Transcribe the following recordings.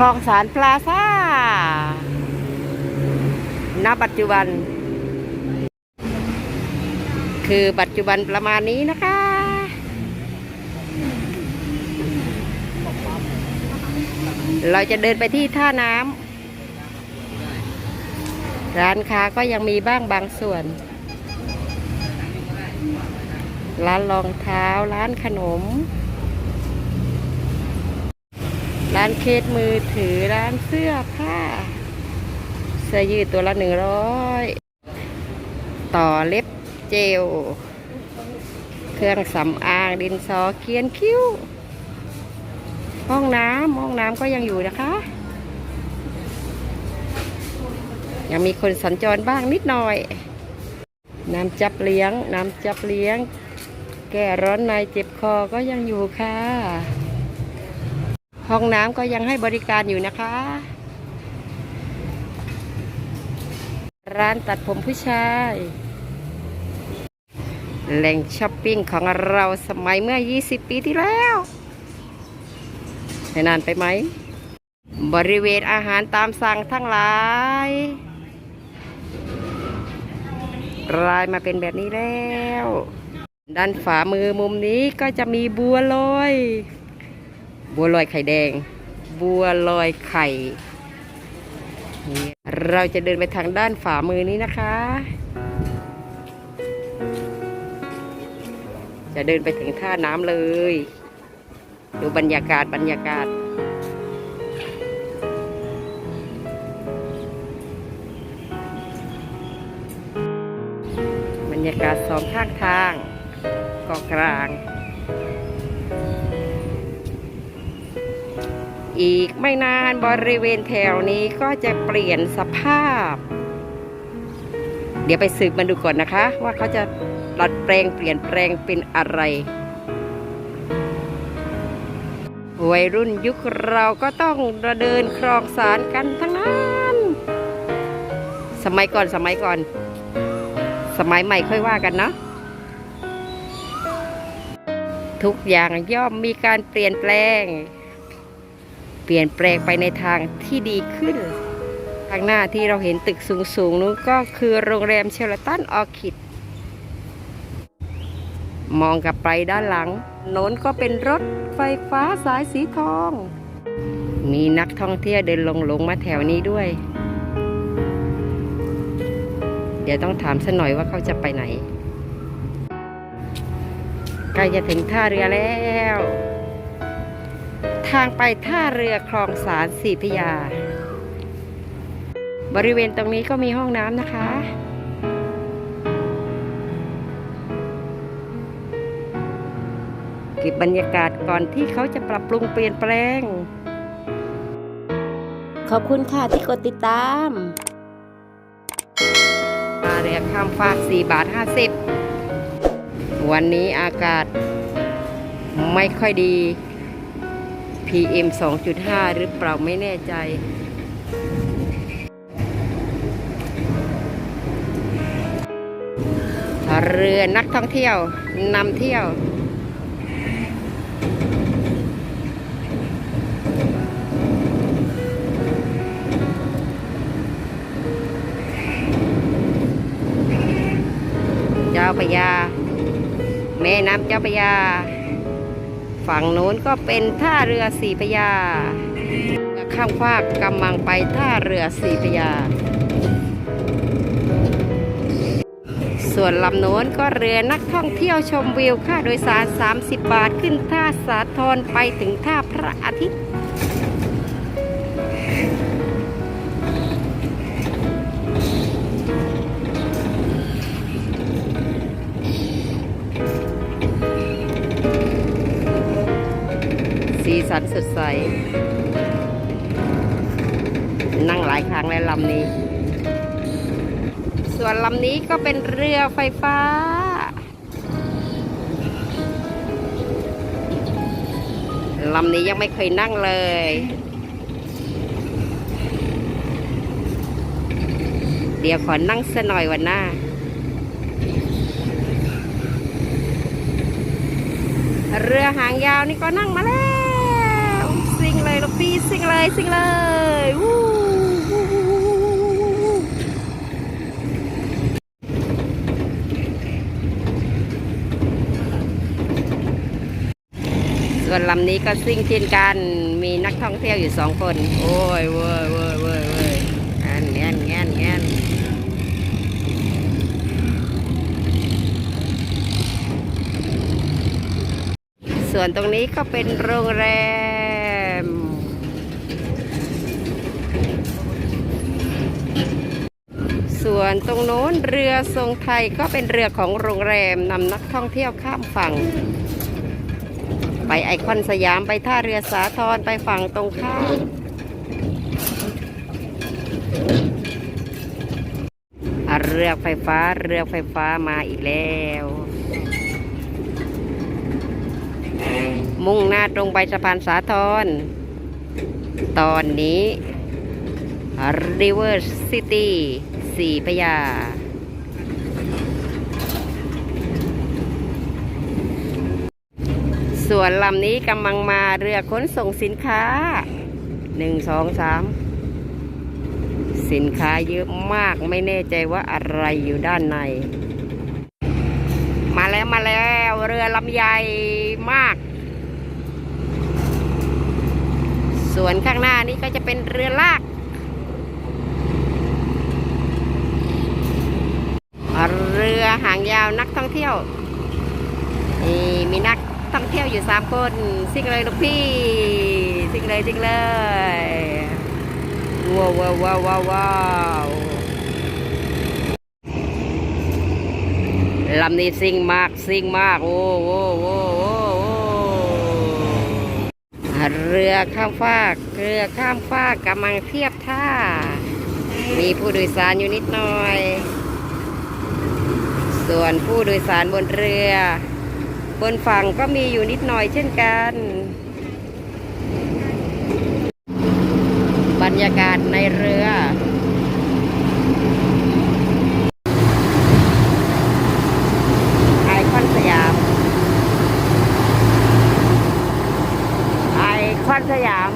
ลองสารพลาซ่าณปัจจุบัน คือปัจจุบันประมาณนี้นะคะ เราจะเดินไปที่ท่าน้ำร้านค้าก็ยังมีบ้างบางส่วน ร้านรองเท้าร้านขนม ร้านเคสมือถือร้านเสื้อผ้าเสื้อยืดตัวละหนึ่งร้อยต่อเล็บเจล เครื่องสำอางดินสอเขียนคิ้ว ห้องน้ำห้องน้ำก็ยังอยู่นะคะ ยังมีคนสัญจรบ้างนิดหน่อย น้ำจับเลี้ยง น้ำจับเลี้ยง แก้ร้อนในเจ็บคอก็ยังอยู่ค่ะ ห้องน้ำก็ยังให้บริการอยู่นะคะ ร้านตัดผมผู้ชาย แหล่งช้อปปิ้งของเราสมัยเมื่อ 20 ปีที่แล้วนานไปไหม บริเวณอาหารตามสั่งทั้งหลายรายมาเป็นแบบนี้แล้ว ด้านฝามือมุมนี้ก็จะมีบัวลอย บัวลอยไข่แดง บัวลอยไข่เราจะเดินไปทางด้านฝ่ามือนี้นะคะ จะเดินไปถึงท่าน้ำเลย ดูบรรยากาศบรรยากาศ บรรยากาศสองข้างทางเกาะกลาง อีกไม่นานบริเวณแถวนี้ก็จะเปลี่ยนสภาพ เดี๋ยวไปสืบมาดูก่อนนะคะ ว่าเขาจะดัดแปลงเปลี่ยนแปลงเป็นอะไรวัยรุ่นยุคเราก็ต้องเดินครองสารกันทั้งนั้น สมัยก่อนสมัยก่อน สมัยใหม่ค่อยว่ากันเนาะทุกอย่างย่อมมีการเปลี่ยนแปลง ปลี่ยนแปลงไปในทางที่ดีขึ้น ทางหน้าที่เราเห็นตึกสูงๆนู้นก็คือโรงแรมเชลตันออคิด มองกลับไปด้านหลังโน้นก็เป็นรถไฟฟ้าสายสีทอง มีนักท่องเที่ยวเดินลงลงมาแถวนี้ด้วย เดี๋ยวต้องถามสักหน่อยว่าเขาจะไปไหนใกล้จะถึงท่าเรือแล้ว ทางไปท่าเรือคลองสารสีพยา บริเวณตรงนี้ก็มีห้องน้ำนะคะเก็บบรรยากาศก่อนที่เขาจะปรับปรุงเปลี่ยนแปลง ขอบคุณค่ะที่กดติดตามมาเรือข้ามฟาก 4 บาท 50 วันนี้อากาศไม่ค่อยดี PM 2.5 หรือเปล่าไม่แน่ใจ เรือนักท่องเที่ยวนำเที่ยวเจ้าพยาแม่น้ำเจ้าพยา ฝั่งโน้นก็เป็นท่าเรือสีพยา ข้ามฟากกำลังไปท่าเรือสีพยา ส่วนลำโน้นก็เรือนักท่องเที่ยวชมวิวค่าโดยสาร 30 บาทขึ้นท่าสาทรไปถึงท่าพระอาทิตย์ สันสดใส นั่งหลายครั้งแล้วลำนี้ ส่วนลำนี้ก็เป็นเรือไฟฟ้า ลำนี้ยังไม่เคยนั่งเลยเดี๋ยวขอนั่งสักหน่อยวันหน้า เรือหางยาวนี่ก็นั่งมาแล้ว ปีสิงเลยสิงเลยวู้ส่วนลำนี้ก็ซิ่งเช่นกัน มีนักท่องเที่ยวอยู่สองคน โอ้ยเว้ยเว้ยเว้ยเว้ยแอนแอนแอนแอนส่วนตรงนี้ก็เป็นโรงแรม ส่วนตรงโน้นเรือทรงไทยก็เป็นเรือของโรงแรมนำนักท่องเที่ยวข้ามฝั่ง ไปไอคอนสยามไปท่าเรือสาทรไปฝั่งตรงข้ามเรือไฟฟ้าเรือไฟฟ้ามาอีกแล้ว มุ่งหน้าตรงไปสะพานสาทรตอนนี้ River City สีพยา ส่วนลำนี้กำลังมาเรือขนส่งสินค้าหนึ่งสองสามสินค้าเยอะมากไม่แน่ใจว่าอะไรอยู่ด้านใน มาแล้วมาแล้วเรือลำใหญ่มาก ส่วนข้างหน้านี้ก็จะเป็นเรือลาก เรือหางยาวนักท่องเที่ยวนี่มีนักท่องเที่ยวอยู่สามคนซิ่งเลยลูกพี่ซิ่งเลยซิ่งเลยว้าวว้าวว้าวว้าวลำนี้ซิ่งมากซิ่งมากโอ้โอ้โอ้โอ้โอ้เรือข้ามฟากเรือข้ามฟากกำลังเทียบท่า มีผู้โดยสารอยู่นิดหน่อย ส่วนผู้โดยสารบนเรือ บนฝั่งก็มีอยู่นิดหน่อยเช่นกัน บรรยากาศในเรือไอคอนสยามไอคอนสยาม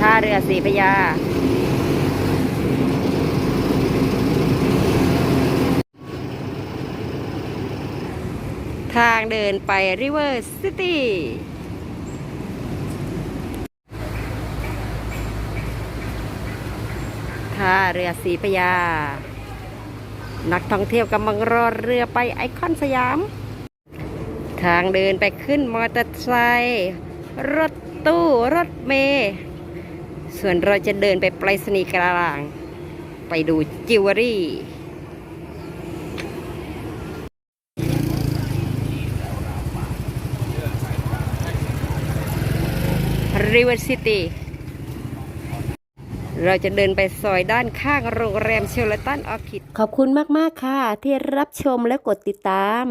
ท่าเรือสีพยา ทาง เดินไป River City ท่าเรือสีพยา นักท่องเที่ยวกำลังรอเรือไปไอคอนสยาม ทางเดินไปขึ้นมอเตอร์ไซค์รถตู้รถเมล์ส่วนเราจะเดินไปไปรษณีย์กลาง ไปดูจิวเวลรี่ ริเวอร์ซิตี้เราจะเดินไปซอยด้านข้างโรงแรมเชลตันออคิด ขอบคุณมาก ๆ ค่ะ ที่รับชมและกดติดตาม